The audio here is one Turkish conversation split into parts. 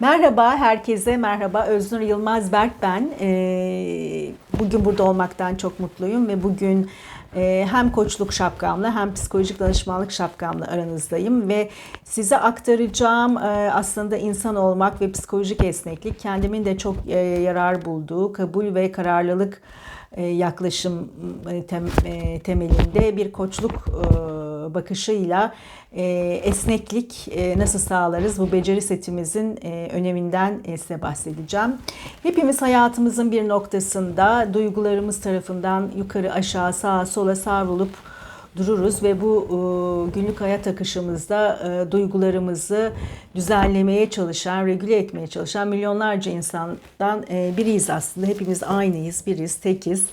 Merhaba herkese, merhaba. Öznur Yılmaz Berk ben. Ee, bugün burada olmaktan çok mutluyum ve bugün e, hem koçluk şapkamla hem psikolojik danışmanlık şapkamla aranızdayım ve size aktaracağım e, aslında insan olmak ve psikolojik esneklik kendimin de çok e, yarar bulduğu kabul ve kararlılık e, yaklaşım e, tem, e, temelinde bir koçluk e, bakışıyla e, esneklik e, nasıl sağlarız bu beceri setimizin e, öneminden size bahsedeceğim. Hepimiz hayatımızın bir noktasında duygularımız tarafından yukarı aşağı sağa sola savrulup dururuz ve bu e, günlük hayat akışımızda e, duygularımızı düzenlemeye çalışan, regüle etmeye çalışan milyonlarca insandan e, biriyiz aslında. Hepimiz aynıyız, biriz, tekiz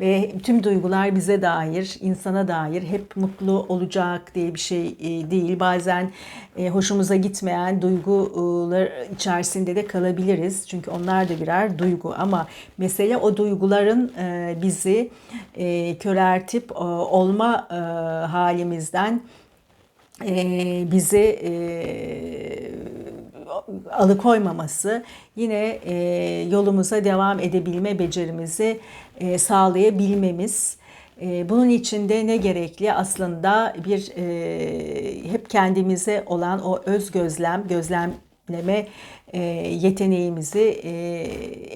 ve tüm duygular bize dair, insana dair hep mutlu olacak diye bir şey değil. Bazen hoşumuza gitmeyen duygular içerisinde de kalabiliriz. Çünkü onlar da birer duygu ama mesele o duyguların e, bizi e, köreltip e, olma e, halimizden e, bizi e, alıkoymaması yine e, yolumuza devam edebilme becerimizi e, sağlayabilmemiz. E, bunun için de ne gerekli? Aslında bir e, hep kendimize olan o öz gözlem, gözlemleme e, yeteneğimizi e,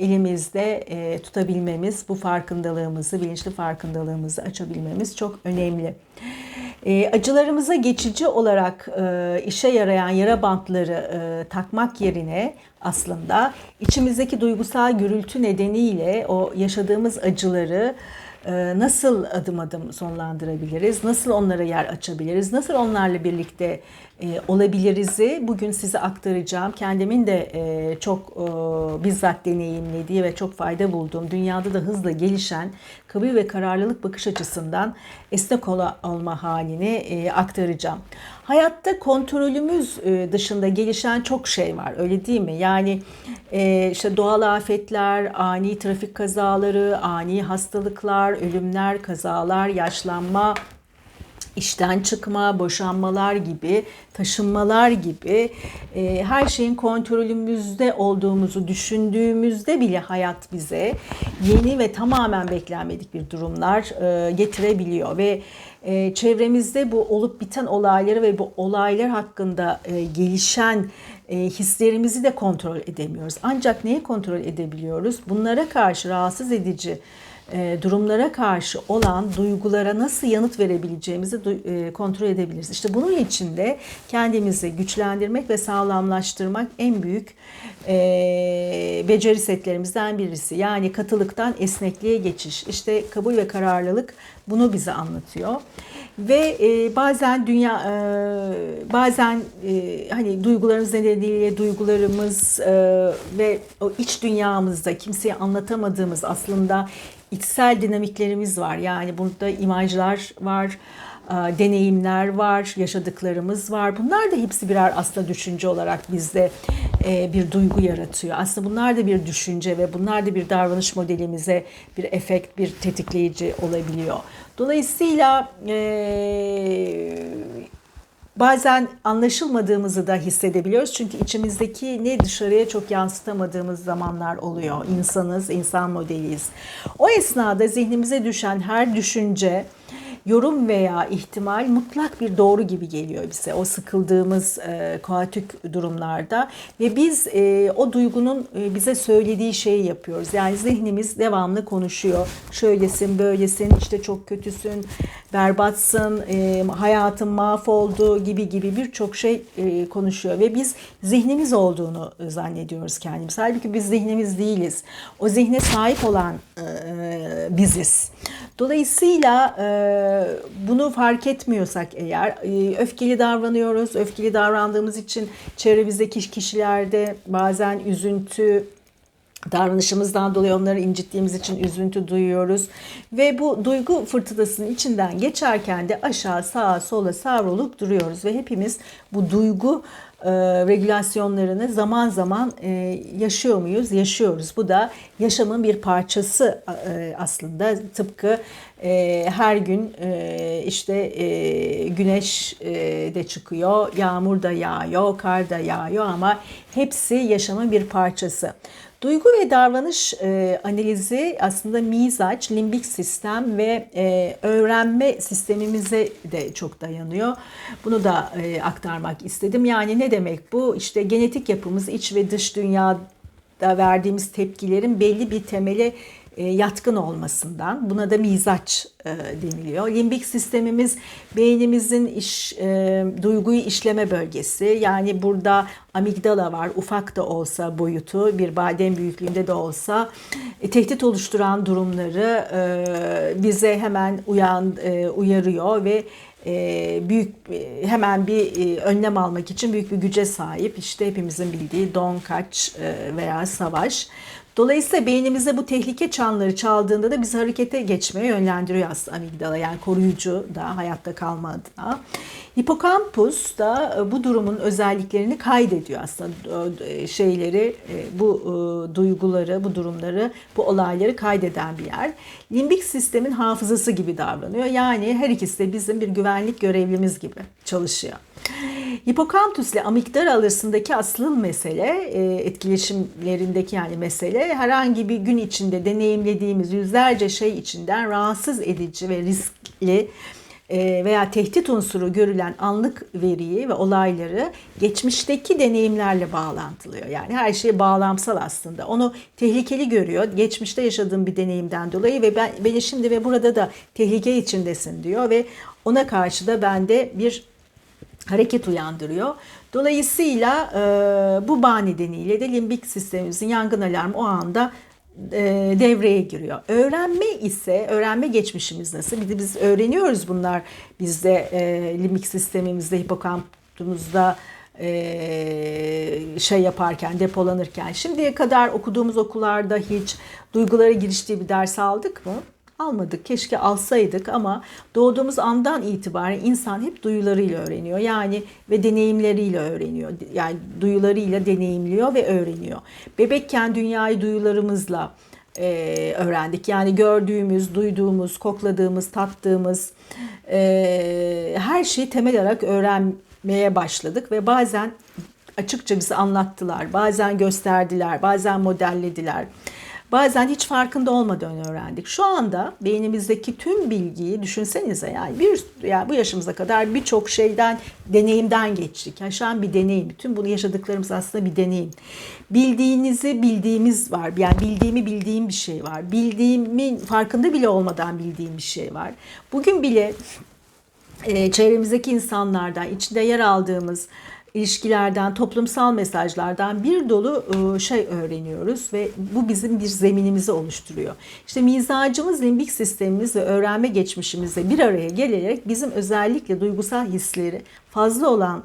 elimizde tutabilmemiz, bu farkındalığımızı, bilinçli farkındalığımızı açabilmemiz çok önemli. E, acılarımıza geçici olarak e, işe yarayan yara bantları e, takmak yerine aslında içimizdeki duygusal gürültü nedeniyle o yaşadığımız acıları nasıl adım adım sonlandırabiliriz, nasıl onlara yer açabiliriz, nasıl onlarla birlikte e, olabiliriz'i bugün size aktaracağım. Kendimin de e, çok bizzat deneyimlediği ve çok fayda bulduğum, dünyada da hızla gelişen kabul ve kararlılık bakış açısından esnek olma halini aktaracağım. Hayatta kontrolümüz dışında gelişen çok şey var öyle değil mi? Yani işte doğal afetler, ani trafik kazaları, ani hastalıklar, ölümler, kazalar, yaşlanma, işten çıkma, boşanmalar gibi, taşınmalar gibi e, her şeyin kontrolümüzde olduğumuzu düşündüğümüzde bile hayat bize yeni ve tamamen beklenmedik bir durumlar e, getirebiliyor ve e, çevremizde bu olup biten olayları ve bu olaylar hakkında e, gelişen e, hislerimizi de kontrol edemiyoruz. Ancak neyi kontrol edebiliyoruz? Bunlara karşı rahatsız edici durumlara karşı olan duygulara nasıl yanıt verebileceğimizi e, kontrol edebiliriz. İşte bunun için de kendimizi güçlendirmek ve sağlamlaştırmak en büyük e, beceri setlerimizden birisi. Yani katılıktan esnekliğe geçiş. İşte kabul ve kararlılık bunu bize anlatıyor. Ve e, bazen dünya e, bazen e, hani duygularımız nedeniyle duygularımız e, ve o iç dünyamızda kimseye anlatamadığımız aslında içsel dinamiklerimiz var. Yani burada imajlar var, deneyimler var, yaşadıklarımız var. Bunlar da hepsi birer aslında düşünce olarak bizde bir duygu yaratıyor. Aslında bunlar da bir düşünce ve bunlar da bir davranış modelimize bir efekt, bir tetikleyici olabiliyor. Dolayısıyla bazen anlaşılmadığımızı da hissedebiliyoruz. Çünkü içimizdeki ne dışarıya çok yansıtamadığımız zamanlar oluyor. İnsanız, insan modeliyiz. O esnada zihnimize düşen her düşünce, yorum veya ihtimal mutlak bir doğru gibi geliyor bize o sıkıldığımız e, kaotik durumlarda ve biz e, o duygunun e, bize söylediği şeyi yapıyoruz. Yani zihnimiz devamlı konuşuyor. Şöylesin, böylesin, işte çok kötüsün, berbatsın, e, hayatın mahvoldu gibi gibi birçok şey e, konuşuyor ve biz zihnimiz olduğunu zannediyoruz kendimiz. Halbuki biz zihnimiz değiliz. O zihne sahip olan e, biziz. Dolayısıyla e, bunu fark etmiyorsak eğer e, öfkeli davranıyoruz. Öfkeli davrandığımız için çevremizdeki kişilerde bazen üzüntü, davranışımızdan dolayı onları incittiğimiz için üzüntü duyuyoruz. Ve bu duygu fırtınasının içinden geçerken de aşağı sağa sola savrulup duruyoruz. Ve hepimiz bu duygu e, regülasyonlarını zaman zaman e, yaşıyor muyuz? Yaşıyoruz. Bu da yaşamın bir parçası e, aslında. Tıpkı e, her gün e, işte e, güneş e, de çıkıyor, yağmur da yağıyor, kar da yağıyor ama hepsi yaşamın bir parçası. Duygu ve davranış e, analizi aslında mizaç, limbik sistem ve e, öğrenme sistemimize de çok dayanıyor. Bunu da e, aktarmak istedim. Yani ne demek bu? İşte genetik yapımız, iç ve dış dünyada verdiğimiz tepkilerin belli bir temele yatkın olmasından buna da mizaç e, deniliyor. Limbik sistemimiz beynimizin iş, e, duyguyu işleme bölgesi. Yani burada amigdala var ufak da olsa boyutu bir badem büyüklüğünde de olsa e, tehdit oluşturan durumları e, bize hemen uyan e, uyarıyor ve e, büyük e, hemen bir e, önlem almak için büyük bir güce sahip. İşte hepimizin bildiği don, kaç e, veya savaş. Dolayısıyla beynimize bu tehlike çanları çaldığında da bizi harekete geçmeye yönlendiriyor aslında amigdala yani koruyucu da hayatta kalma adına. Hipokampus da e, bu durumun özelliklerini kaydediyor aslında e, şeyleri, e, bu duyguları, bu durumları, bu olayları kaydeden bir yer. Limbik sistemin hafızası gibi davranıyor. Yani her ikisi de bizim bir güvenlik görevlimiz gibi çalışıyor. Hipokampüs ile amigdala arasındaki asıl mesele, etkileşimlerindeki yani mesele herhangi bir gün içinde deneyimlediğimiz yüzlerce şey içinden rahatsız edici ve riskli e, veya tehdit unsuru görülen anlık veriyi ve olayları geçmişteki deneyimlerle bağlantılıyor. Yani her şey bağlamsal aslında. Onu tehlikeli görüyor. Geçmişte yaşadığım bir deneyimden dolayı ve ben beni şimdi ve burada da tehlike içindesin diyor ve ona karşı da bende bir hareket uyandırıyor. Dolayısıyla e, bu bağ nedeniyle de limbik sistemimizin yangın alarmı o anda e, devreye giriyor. Öğrenme ise öğrenme geçmişimiz nasıl? Bir de biz öğreniyoruz bunlar bizde e, limbik sistemimizde hipokampumuzda e, şey yaparken depolanırken şimdiye kadar okuduğumuz okullarda hiç duygulara giriştiği bir ders aldık mı? Almadık. Keşke alsaydık ama doğduğumuz andan itibaren insan hep duyularıyla öğreniyor. Yani ve deneyimleriyle öğreniyor. Yani duyularıyla deneyimliyor ve öğreniyor. Bebekken dünyayı duyularımızla e, öğrendik. Yani gördüğümüz, duyduğumuz, kokladığımız, tattığımız e, her şeyi temel olarak öğrenmeye başladık ve bazen açıkça bize anlattılar, bazen gösterdiler, bazen modellediler. Bazen hiç farkında olmadan öğrendik. Şu anda beynimizdeki tüm bilgiyi düşünsenize yani bir yani bu yaşımıza kadar birçok şeyden deneyimden geçtik. Yaşayan bir deneyim. Bütün bunu yaşadıklarımız aslında bir deneyim. Bildiğinizi bildiğimiz var. Yani bildiğimi bildiğim bir şey var. Bildiğimin farkında bile olmadan bildiğim bir şey var. Bugün bile çevremizdeki insanlardan, içinde yer aldığımız ilişkilerden, toplumsal mesajlardan bir dolu e, şey öğreniyoruz ve bu bizim bir zeminimizi oluşturuyor. İşte mizacımız, limbik sistemimiz ve öğrenme geçmişimizle bir araya gelerek bizim özellikle duygusal hisleri fazla olan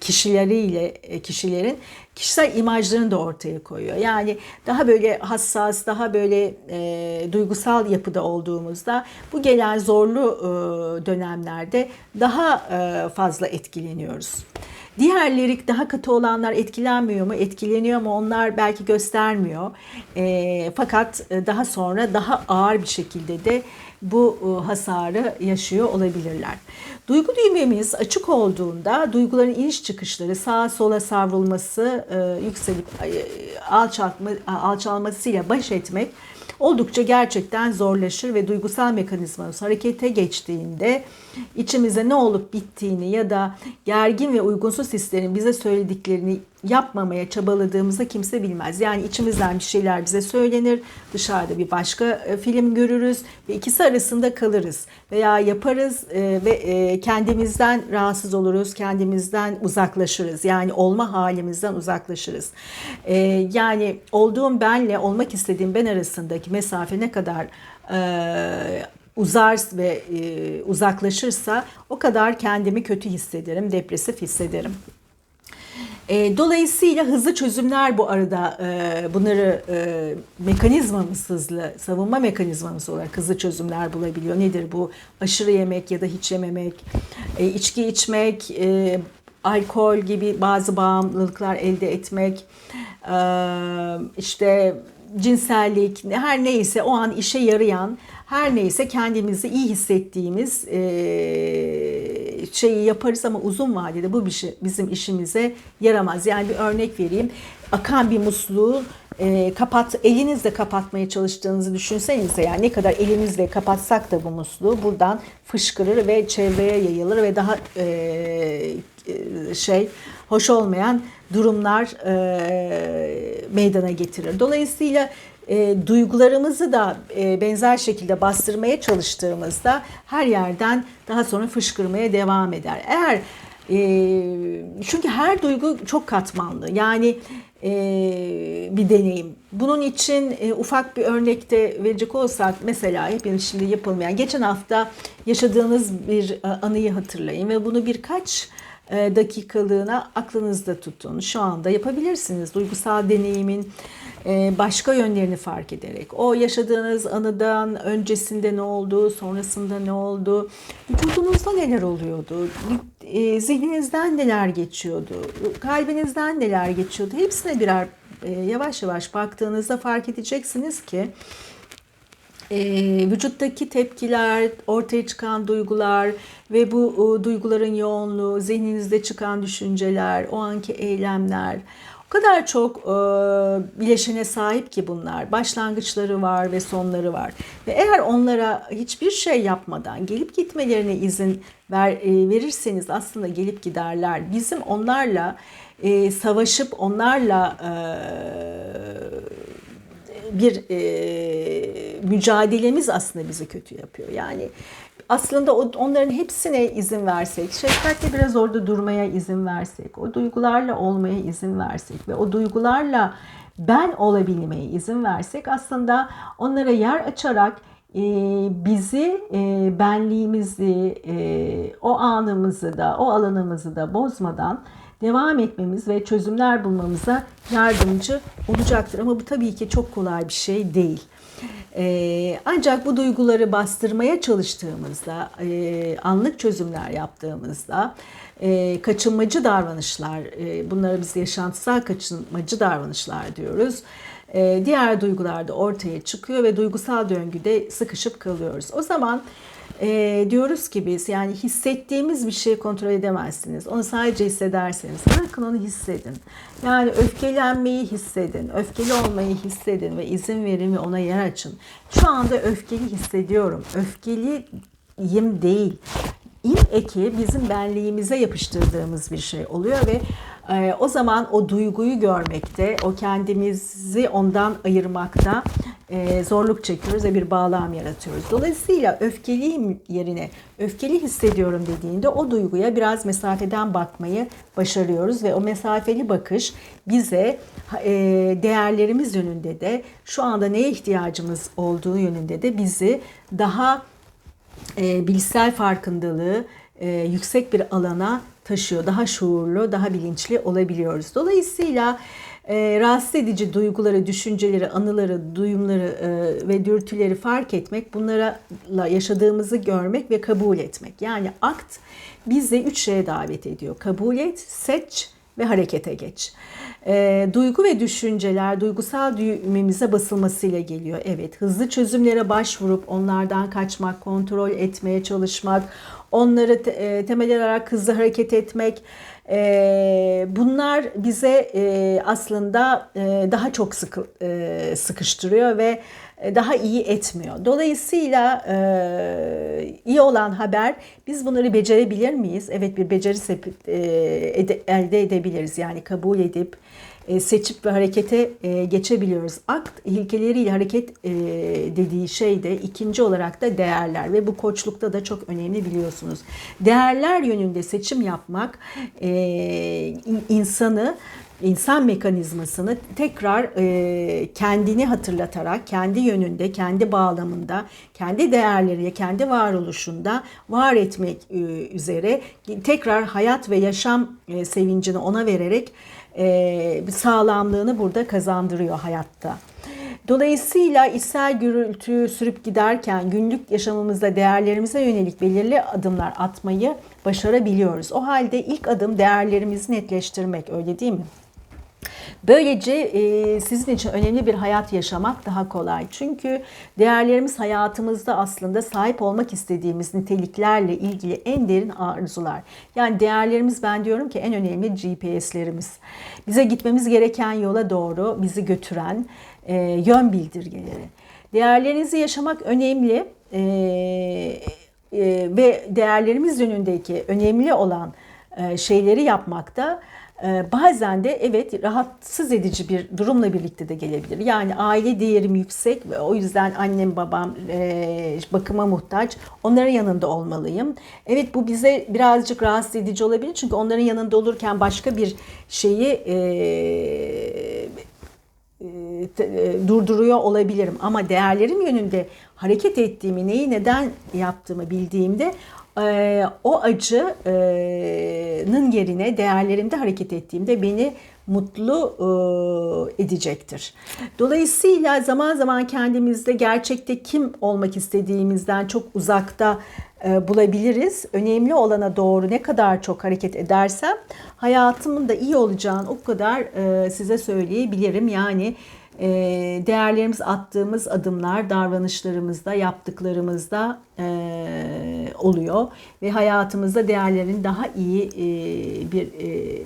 kişileriyle e, kişilerin kişisel imajlarını da ortaya koyuyor. Yani daha böyle hassas, daha böyle e, duygusal yapıda olduğumuzda bu gelen zorlu e, dönemlerde daha e, fazla etkileniyoruz. Diğerleri daha katı olanlar etkilenmiyor mu? Etkileniyor mu? Onlar belki göstermiyor. E, fakat daha sonra daha ağır bir şekilde de bu e, hasarı yaşıyor olabilirler. Duygu düğmemiz açık olduğunda duyguların iniş çıkışları sağa sola savrulması, e, yükselip alçalmasıyla baş etmek oldukça gerçekten zorlaşır ve duygusal mekanizmamız harekete geçtiğinde içimize ne olup bittiğini ya da gergin ve uygunsuz hislerin bize söylediklerini yapmamaya çabaladığımızda kimse bilmez. Yani içimizden bir şeyler bize söylenir, dışarıda bir başka e, film görürüz ve ikisi arasında kalırız veya yaparız e, ve e, kendimizden rahatsız oluruz, kendimizden uzaklaşırız. Yani olma halimizden uzaklaşırız. Yani olduğum benle olmak istediğim ben arasındaki mesafe ne kadar uzar ve uzaklaşırsa o kadar kendimi kötü hissederim, depresif hissederim. E, dolayısıyla hızlı çözümler bu arada e, bunları e, mekanizmamız hızlı, savunma mekanizmamız olarak hızlı çözümler bulabiliyor. Nedir bu? Aşırı yemek ya da hiç yememek, e, içki içmek, e, alkol gibi bazı bağımlılıklar elde etmek, e, işte cinsellik her neyse o an işe yarayan her neyse kendimizi iyi hissettiğimiz e, şeyi yaparız ama uzun vadede bu bir şey bizim işimize yaramaz. Yani bir örnek vereyim. Akan bir musluğu e, kapat elinizle kapatmaya çalıştığınızı düşünsenize yani ne kadar elimizle kapatsak da bu musluğu buradan fışkırır ve çevreye yayılır ve daha e, şey hoş olmayan durumlar e, meydana getirir. Dolayısıyla e, duygularımızı da e, benzer şekilde bastırmaya çalıştığımızda her yerden daha sonra fışkırmaya devam eder. Eğer e, çünkü her duygu çok katmanlı. Yani e, bir deneyim. Bunun için e, ufak bir örnekte verecek olsak mesela hepiniz şimdi yapılmayan geçen hafta yaşadığınız bir e, anıyı hatırlayın ve bunu birkaç dakikalığına aklınızda tutun. Şu anda yapabilirsiniz. Duygusal deneyimin e, başka yönlerini fark ederek. O yaşadığınız anıdan öncesinde ne oldu, sonrasında ne oldu, vücudunuzda neler oluyordu, e, zihninizden neler geçiyordu, kalbinizden neler geçiyordu. Hepsine birer yavaş yavaş baktığınızda fark edeceksiniz ki e, vücuttaki tepkiler, ortaya çıkan duygular ve bu o, duyguların yoğunluğu, zihninizde çıkan düşünceler, o anki eylemler o kadar çok e, bileşene sahip ki bunlar. Başlangıçları var ve sonları var. Ve eğer onlara hiçbir şey yapmadan gelip gitmelerine izin ver, e, verirseniz aslında gelip giderler. Bizim onlarla e, savaşıp onlarla e, bir e, mücadelemiz aslında bizi kötü yapıyor. Yani aslında onların hepsine izin versek, şefkatle biraz orada durmaya izin versek, o duygularla olmaya izin versek ve o duygularla ben olabilmeye izin versek aslında onlara yer açarak e, bizi, e, benliğimizi, e, o anımızı da, o alanımızı da bozmadan devam etmemiz ve çözümler bulmamıza yardımcı olacaktır. Ama bu tabii ki çok kolay bir şey değil. Ee, ancak bu duyguları bastırmaya çalıştığımızda, e, anlık çözümler yaptığımızda, e, kaçınmacı davranışlar, e, bunlara biz yaşantısal kaçınmacı davranışlar diyoruz. E, diğer duygular da ortaya çıkıyor ve duygusal döngüde sıkışıp kalıyoruz. O zaman e, diyoruz ki biz yani hissettiğimiz bir şeyi kontrol edemezsiniz. Onu sadece hissederseniz bırakın onu hissedin. Yani öfkelenmeyi hissedin, öfkeli olmayı hissedin ve izin verin ve ona yer açın. Şu anda öfkeli hissediyorum. Öfkeliyim değil. İm eki bizim benliğimize yapıştırdığımız bir şey oluyor ve e, o zaman o duyguyu görmekte, o kendimizi ondan ayırmakta e, zorluk çekiyoruz ve bir bağlam yaratıyoruz. Dolayısıyla öfkeliyim yerine öfkeli hissediyorum dediğinde o duyguya biraz mesafeden bakmayı başarıyoruz ve o mesafeli bakış bize e, değerlerimiz yönünde de şu anda neye ihtiyacımız olduğu yönünde de bizi daha e, bilişsel farkındalığı yüksek bir alana taşıyor. Daha şuurlu, daha bilinçli olabiliyoruz. Dolayısıyla e, rahatsız edici duyguları, düşünceleri, anıları, duyumları e, ve dürtüleri fark etmek, bunlarla yaşadığımızı görmek ve kabul etmek. Yani akt bizi üç şeye davet ediyor. Kabul et, seç ve harekete geç. E, duygu ve düşünceler duygusal düğmemize basılmasıyla geliyor. Evet, hızlı çözümlere başvurup onlardan kaçmak, kontrol etmeye çalışmak, onları e, temel olarak hızlı hareket etmek, e, bunlar bize e, aslında e, daha çok sıkı, e, sıkıştırıyor ve daha iyi etmiyor. Dolayısıyla e, iyi olan haber biz bunları becerebilir miyiz? Evet bir beceri e, elde edebiliriz. Yani kabul edip seçip ve harekete e, geçebiliyoruz. Akt ilkeleriyle hareket e, dediği şey de ikinci olarak da değerler ve bu koçlukta da çok önemli biliyorsunuz. Değerler yönünde seçim yapmak insanı insan mekanizmasını tekrar e, kendini hatırlatarak, kendi yönünde, kendi bağlamında, kendi değerleriyle, kendi varoluşunda var etmek e, üzere tekrar hayat ve yaşam e, sevincini ona vererek e, sağlamlığını burada kazandırıyor hayatta. Dolayısıyla içsel gürültü sürüp giderken günlük yaşamımızda değerlerimize yönelik belirli adımlar atmayı başarabiliyoruz. O halde ilk adım değerlerimizi netleştirmek öyle değil mi? Böylece e, sizin için önemli bir hayat yaşamak daha kolay. Çünkü değerlerimiz hayatımızda aslında sahip olmak istediğimiz niteliklerle ilgili en derin arzular. Yani değerlerimiz ben diyorum ki en önemli GPS'lerimiz. Bize gitmemiz gereken yola doğru bizi götüren e, yön bildirgeleri. Değerlerinizi yaşamak önemli e, e, ve değerlerimiz yönündeki önemli olan e, şeyleri yapmakta ee, bazen de evet rahatsız edici bir durumla birlikte de gelebilir. Yani aile değerim yüksek ve o yüzden annem babam e, bakıma muhtaç. Onların yanında olmalıyım. Evet bu bize birazcık rahatsız edici olabilir. Çünkü onların yanında olurken başka bir şeyi e, e, durduruyor olabilirim. Ama değerlerim yönünde hareket ettiğimi, neyi neden yaptığımı bildiğimde e, o acının yerine değerlerimde hareket ettiğimde beni mutlu e, edecektir. Dolayısıyla zaman zaman kendimizde gerçekte kim olmak istediğimizden çok uzakta e, bulabiliriz. Önemli olana doğru ne kadar çok hareket edersem hayatımın da iyi olacağını o kadar e, size söyleyebilirim. Yani e, değerlerimiz attığımız adımlar davranışlarımızda, yaptıklarımızda e, oluyor ve hayatımızda değerlerin daha iyi e, bir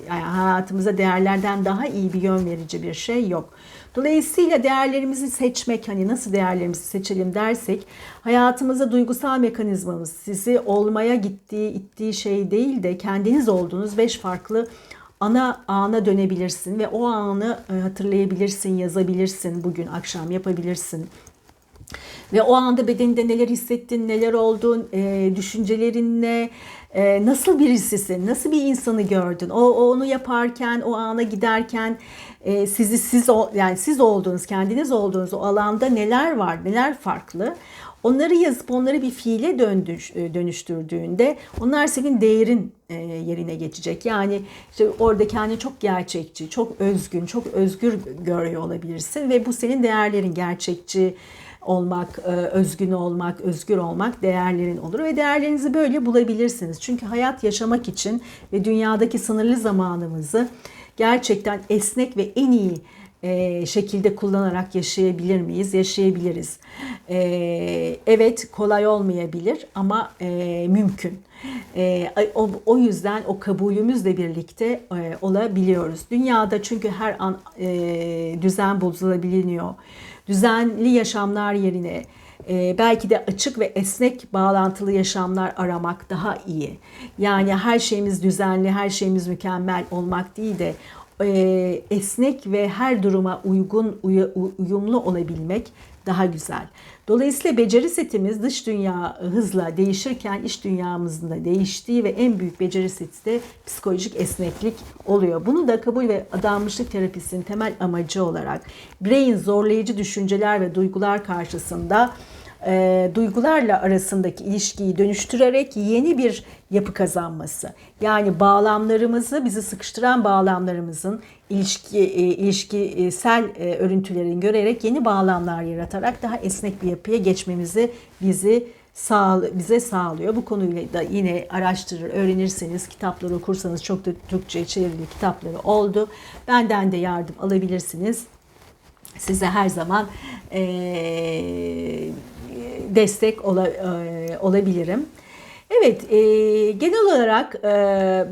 yani hayatımıza değerlerden daha iyi bir yön verici bir şey yok. Dolayısıyla değerlerimizi seçmek hani nasıl değerlerimizi seçelim dersek hayatımızda duygusal mekanizmamız sizi olmaya gittiği ittiği şey değil de kendiniz olduğunuz beş farklı ana ana dönebilirsin ve o anı e, hatırlayabilirsin, yazabilirsin, bugün akşam yapabilirsin. Ve o anda bedeninde neler hissettin, neler oldu, e, düşüncelerin ne, e, nasıl birisisin, nasıl bir insanı gördün. O, o onu yaparken, o ana giderken e, sizi siz yani siz olduğunuz, kendiniz olduğunuz o alanda neler var, neler farklı. Onları yazıp onları bir fiile e, dönüştürdüğünde onlar senin değerin e, yerine geçecek. Yani işte orada kendini çok gerçekçi, çok özgün, çok özgür görüyor olabilirsin ve bu senin değerlerin gerçekçi olmak, e, özgün olmak, özgür olmak değerlerin olur ve değerlerinizi böyle bulabilirsiniz. Çünkü hayat yaşamak için ve dünyadaki sınırlı zamanımızı gerçekten esnek ve en iyi e, şekilde kullanarak yaşayabilir miyiz? Yaşayabiliriz. E, evet kolay olmayabilir ama e, mümkün. O, yüzden o kabulümüzle birlikte olabiliyoruz. Dünyada çünkü her an düzen bozulabiliyor. Düzenli yaşamlar yerine belki de açık ve esnek bağlantılı yaşamlar aramak daha iyi. Yani her şeyimiz düzenli, her şeyimiz mükemmel olmak değil de e, esnek ve her duruma uygun, uyumlu olabilmek daha güzel. Dolayısıyla beceri setimiz dış dünya hızla değişirken iç dünyamızın da değiştiği ve en büyük beceri seti de psikolojik esneklik oluyor. Bunu da kabul ve adanmışlık terapisinin temel amacı olarak bireyin zorlayıcı düşünceler ve duygular karşısında e, duygularla arasındaki ilişkiyi dönüştürerek yeni bir yapı kazanması. Yani bağlamlarımızı, bizi sıkıştıran bağlamlarımızın ilişki e, ilişkisel e, örüntülerini görerek yeni bağlamlar yaratarak daha esnek bir yapıya geçmemizi bizi sağ, bize sağlıyor. Bu konuyla da yine araştırır, öğrenirseniz, kitapları okursanız çok da Türkçe çevrili kitapları oldu. Benden de yardım alabilirsiniz. Size her zaman eee destek ola, e, olabilirim. Evet, e, genel olarak e,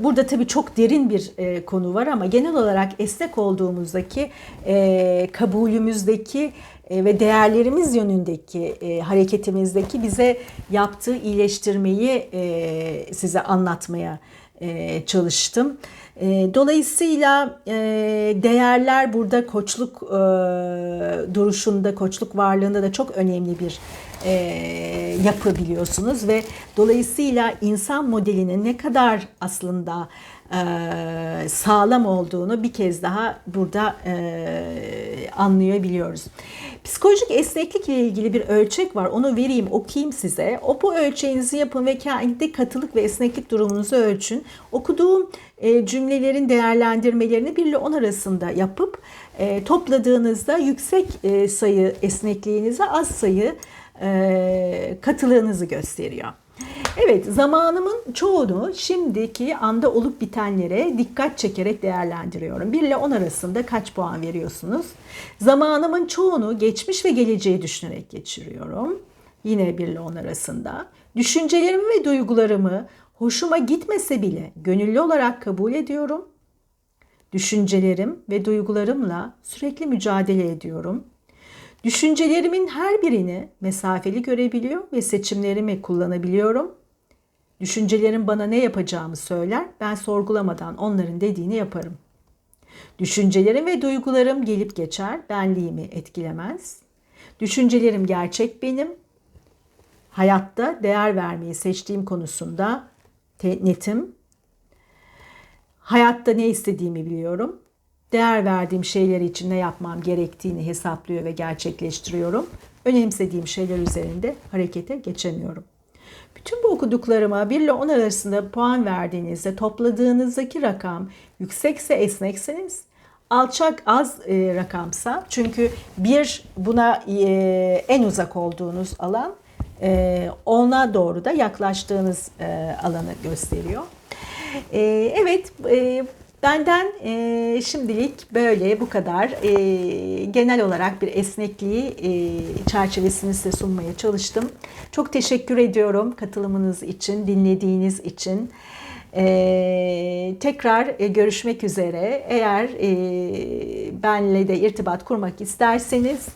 burada tabii çok derin bir e, konu var ama genel olarak esnek olduğumuzdaki e, kabulümüzdeki e, ve değerlerimiz yönündeki e, hareketimizdeki bize yaptığı iyileştirmeyi e, size anlatmaya e, çalıştım. E, dolayısıyla e, değerler burada koçluk e, duruşunda, koçluk varlığında da çok önemli bir e, yapı biliyorsunuz ve dolayısıyla insan modelinin ne kadar aslında e, sağlam olduğunu bir kez daha burada e, anlayabiliyoruz. Psikolojik esneklik ile ilgili bir ölçek var. Onu vereyim, okuyayım size. O bu ölçeğinizi yapın ve kendi katılık ve esneklik durumunuzu ölçün. Okuduğum e, cümlelerin değerlendirmelerini 1 ile 10 arasında yapıp e, topladığınızda yüksek sayı esnekliğinize az sayı katılığınızı gösteriyor. Evet, zamanımın çoğunu şimdiki anda olup bitenlere dikkat çekerek değerlendiriyorum. 1 ile 10 arasında kaç puan veriyorsunuz? Zamanımın çoğunu geçmiş ve geleceği düşünerek geçiriyorum. Yine 1 ile 10 arasında. Düşüncelerimi ve duygularımı hoşuma gitmese bile gönüllü olarak kabul ediyorum. Düşüncelerim ve duygularımla sürekli mücadele ediyorum. Düşüncelerimin her birini mesafeli görebiliyor ve seçimlerimi kullanabiliyorum. Düşüncelerim bana ne yapacağımı söyler, ben sorgulamadan onların dediğini yaparım. Düşüncelerim ve duygularım gelip geçer, benliğimi etkilemez. Düşüncelerim gerçek benim. Hayatta değer vermeyi seçtiğim konusunda netim. Hayatta ne istediğimi biliyorum. Değer verdiğim şeyler için ne yapmam gerektiğini hesaplıyor ve gerçekleştiriyorum. Önemsediğim şeyler üzerinde harekete geçemiyorum. Bütün bu okuduklarıma 1 ile 10 arasında puan verdiğinizde topladığınızdaki rakam yüksekse esneksiniz, alçak az e, rakamsa çünkü bir buna e, en uzak olduğunuz alan e, ona doğru da yaklaştığınız e, alanı gösteriyor. E, evet, e, benden e, şimdilik böyle bu kadar. E, genel olarak bir esnekliği e, çerçevesini size sunmaya çalıştım. Çok teşekkür ediyorum katılımınız için, dinlediğiniz için. Ee, tekrar e, görüşmek üzere. Eğer e, benle de irtibat kurmak isterseniz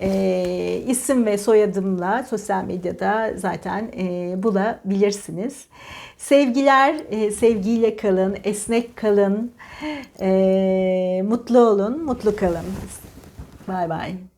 e, isim ve soyadımla sosyal medyada zaten e, bulabilirsiniz. Sevgiler, e, sevgiyle kalın, esnek kalın, e, mutlu olun, mutlu kalın. Bay bay.